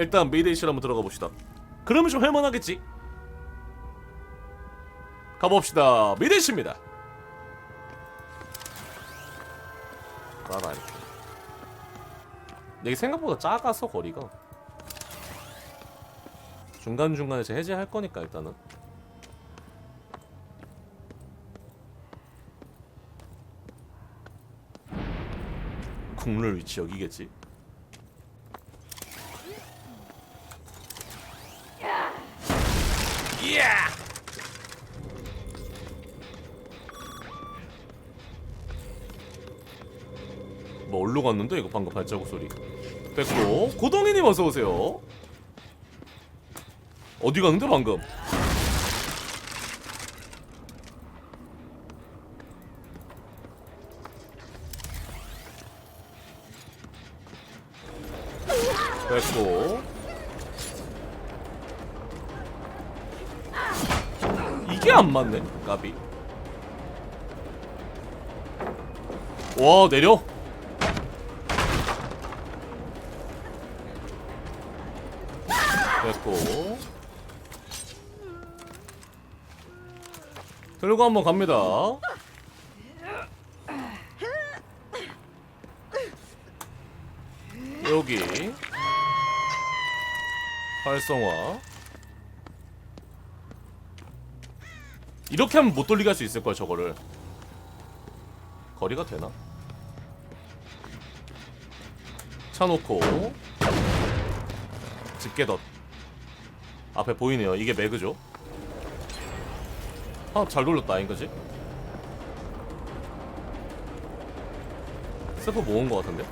일단 메이데이실 한번 들어가 봅시다. 그러면 좀 할만하겠지? 가봅시다. 메이데이실입니다. 까라 이렇게. 이게 생각보다 작아서 거리가. 중간중간에 제 해제할 거니까 일단은. 국룰 위치 여기겠지 어디로 갔는데 이거 방금 발자국 소리. 됐고. 고동이님 어서 오세요. 어디 갔는데 방금? 됐고. 이게 안 맞네 까비. 와 내려 됐고. 들고 한번 갑니다. 여기. 활성화. 이렇게 하면 못 돌리게 할 수 있을 거야 저거를. 거리가 되나? 차 놓고. 집게 덧 앞에 보이네요 이게 매그죠 아 잘 돌렸다 아닌 거지? 스프 모은 거 같은데?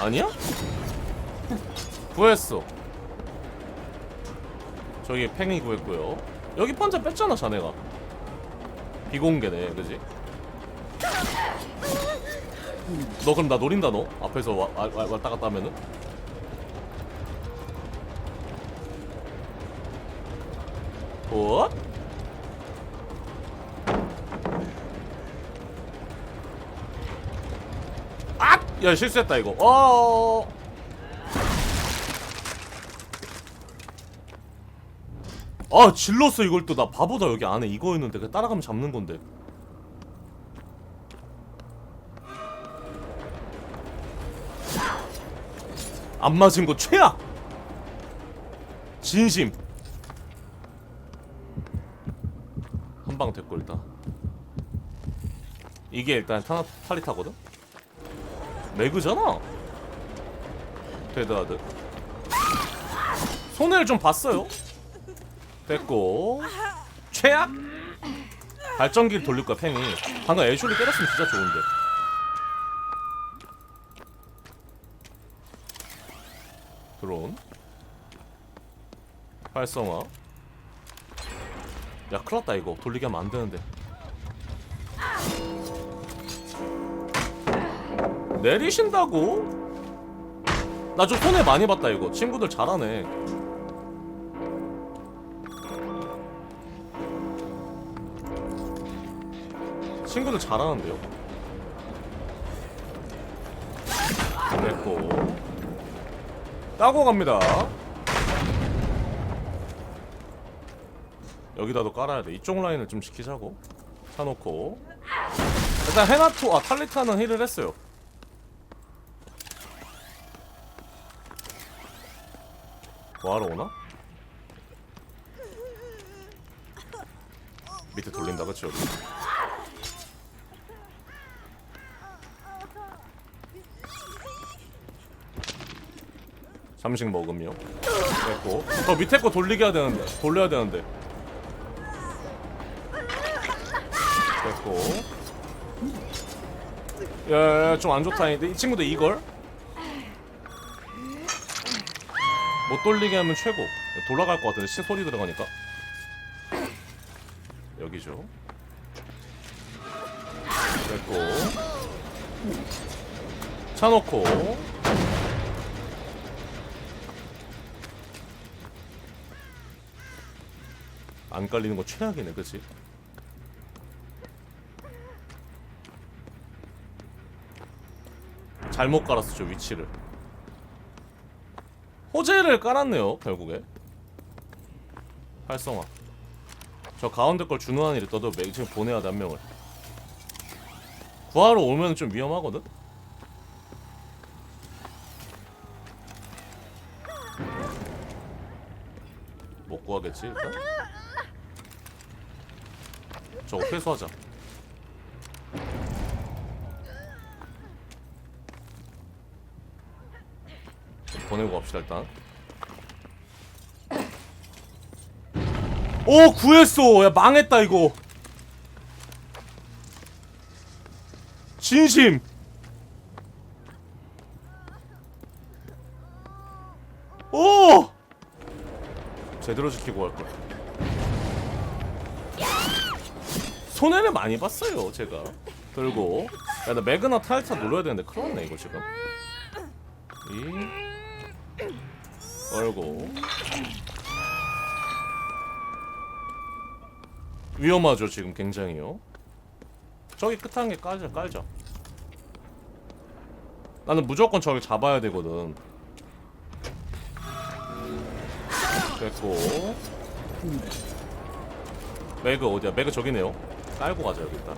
아니야? 구했어 저기 팽이 구했고요 여기 판자 뺐잖아 자네가 비공개네 그지? 너 그럼 나 노린다 너 앞에서 와, 와, 와, 왔다 갔다 하면은 굿 악! 야 실수했다 이거. 어. 아 질렀어 이걸 또. 나 바보다 여기 안에 이거였는데 그 따라가면 잡는 건데. 안 맞은 거 최악! 진심 방 됐고 일단. 이게 일단 타나 탈리타거든? 매그잖아. 데드하드. 손해를 좀 봤어요. 됐고. 최악? 발전기를 돌릴 거야 팽이. 방금 애쇼리 때렸으면 진짜 좋은데. 드론. 활성화 야 큰일났다 이거. 돌리게 하면 안 되는데. 내리신다고? 나 좀 손해 많이 봤다 이거. 친구들 잘하네. 친구들 잘하는데요? 됐고. 따고 갑니다 여기다도 깔아야 돼. 이쪽 라인을 좀 지키자고. 사놓고. 일단 헤나토 아 탈리타는 힐을 했어요. 뭐하러 오나? 밑에 돌린다 그치 여기? 잠식 먹음요. 됐고. 저 밑에 거 돌리게 해야 되는데 돌려야 되는데 됐고. 야좀 안 좋다. 이 친구들 이걸? 못 돌리게 하면 최고. 돌아갈 것 같은데 시 소리 들어가니까. 여기죠. 됐고. 차 놓고. 안 깔리는 거 최악이네 그치? 잘못 깔았어 저 위치를. 호재를 깔았네요 결국에. 활성화. 저 가운데 걸 준호한 일이 떠도 맥 지금 보내야 돼 한 명을. 구하러 오면 좀 위험하거든? 못 구하겠지 일단? 저거 회수하자 보내고 갑시다 일단. 오 구했어. 야 망했다 이거. 진심. 오! 제대로 지키고 갈걸 손해를 많이 봤어요 제가. 들고. 야나 매그나 타이타 노려야 되는데 큰일 났네 이거 지금. 이 얼고. 위험하죠 지금 굉장히요. 저기 끝한개 깔자 깔자. 나는 무조건 저기 잡아야 되거든. 됐고. 매그 어디야? 매그 저기네요. 깔고 가자 여기 일단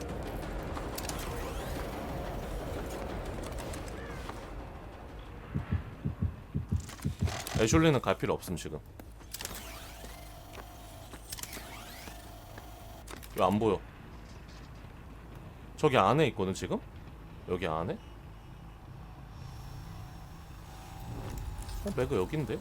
애슐리는 갈 필요 없음 지금. 왜안 보여. 저기 안에 있거든 지금? 여기 안에? 어 매그 여긴데?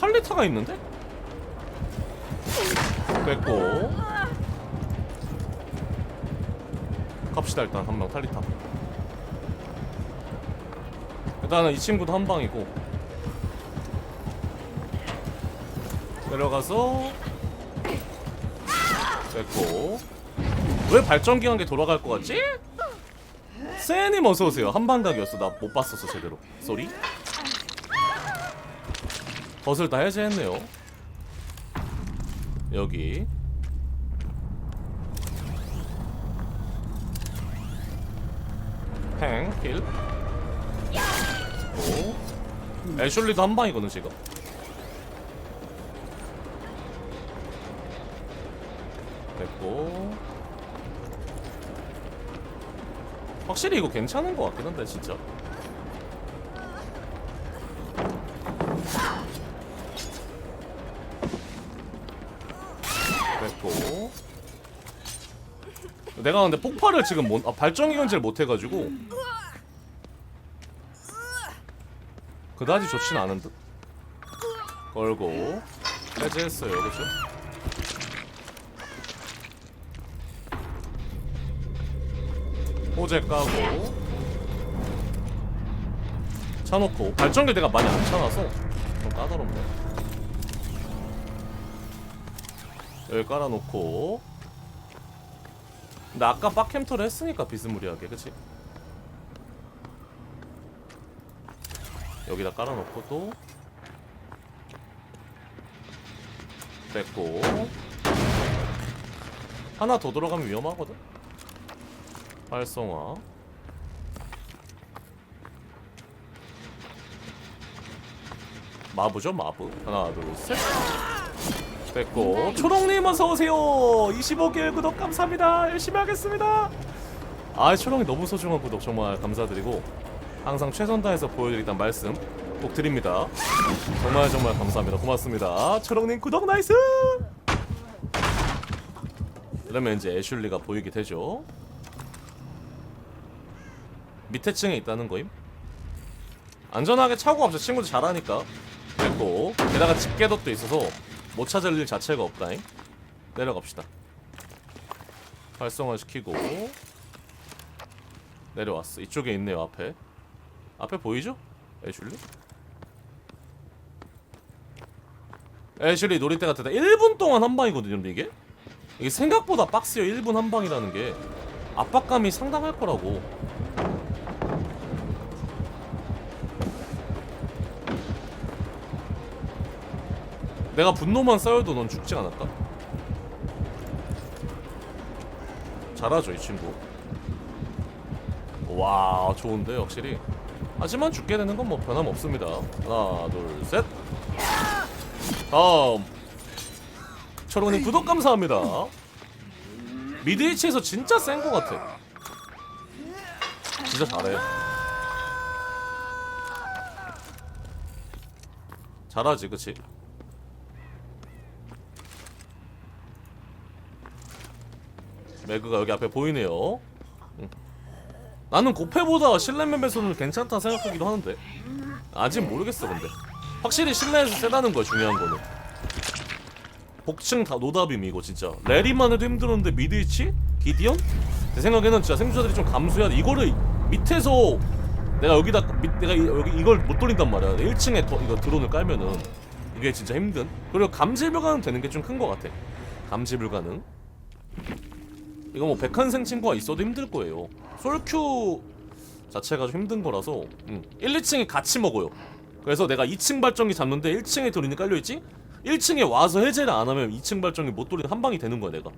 탈리타가 있는데? 뺐고 갑시다 일단. 한 명 탈리타. 일단은 이 친구도 한 방이고. 내려가서. 됐고. 왜 발전기 한 개 돌아갈 것 같지? 세님 어서 오세요. 한방각이었어. 나 못 봤었어 제대로. 쏘리. 덫을 다 해제했네요. 여기 팽, 힐. 오. 애슐리도 한 방이거든 지금. 됐고. 확실히 이거 괜찮은 것 같긴 한데 진짜. 됐고. 내가 근데 폭발을 지금 못, 아, 발전기 견제를 못 해가지고 그다지 좋진 않은 듯. 걸고 해제했어요, 그렇죠? 호재 까고 차놓고 발전기 내가 많이 안 차놔서 좀 까다롭네. 여기 깔아놓고 근데 아까 빡캠터를 했으니까 비스무리하게 그치? 여기다 깔아놓고 또 뺐고 하나 더 들어가면 위험하거든? 활성화. 마부죠 마부? 하나 둘셋. 됐고. 초롱님 어서오세요. 25개월 구독 감사합니다. 열심히 하겠습니다. 아 초롱이 너무 소중한 구독 정말 감사드리고 항상 최선 다해서 보여드리던 말씀 꼭 드립니다. 정말 정말 감사합니다. 고맙습니다. 초롱님 구독 나이스! 그러면 이제 애슐리가 보이게 되죠. 밑에 층에 있다는 거임? 안전하게 차고 갑시다. 친구들 잘하니까. 됐고 게다가 집게덕도 있어서 못 찾을 일 자체가 없다잉. 내려갑시다. 활성화 시키고 내려왔어. 이쪽에 있네요 앞에 앞에 보이죠? 애슐리? 애슐리 놀이때가 됐다 1분 동안 한 방이거든요 근데 이게 이게 생각보다 빡세요 1분 한 방이라는 게 압박감이 상당할 거라고 내가 분노만 쌓여도 넌 죽지 않을까? 잘하죠 이 친구 와 좋은데 확실히 하지만 죽게 되는 건 뭐 변함없습니다. 하나 둘셋. 다음. 초롱님 구독 감사합니다. 미드 H에서 진짜 센 거 같아. 진짜 잘해. 잘하지 그치? 매그가 여기 앞에 보이네요. 응. 나는 고패보다 실내 맵에서는 괜찮다 생각하기도 하는데. 아직 모르겠어 근데. 확실히 실내에서 세다는 거야 중요한 거는. 복층 다 노답임 이거 진짜. 레리만 해도 힘들었는데 미드위치? 기디언? 내 생각에는 진짜 생존자들이 좀 감수해야 돼. 이거를 밑에서 내가 여기다 밑, 내가 이- 여기 이걸 못 돌린단 말이야. 1층에 더, 이거 드론을 깔면은 이게 진짜 힘든. 그리고 감지 불가능 되는 게 좀 큰 거 같아. 감지 불가능 이거 뭐 백한생 친구가 있어도 힘들 거예요 솔큐 자체가 좀 힘든 거라서 음. 1, 2층이 같이 먹어요 그래서 내가 2층 발전기 잡는데 1층에 드론이 깔려있지? 1층에 와서 해제를 안 하면 2층 발전기 못 돌리는 한 방이 되는 거야 내가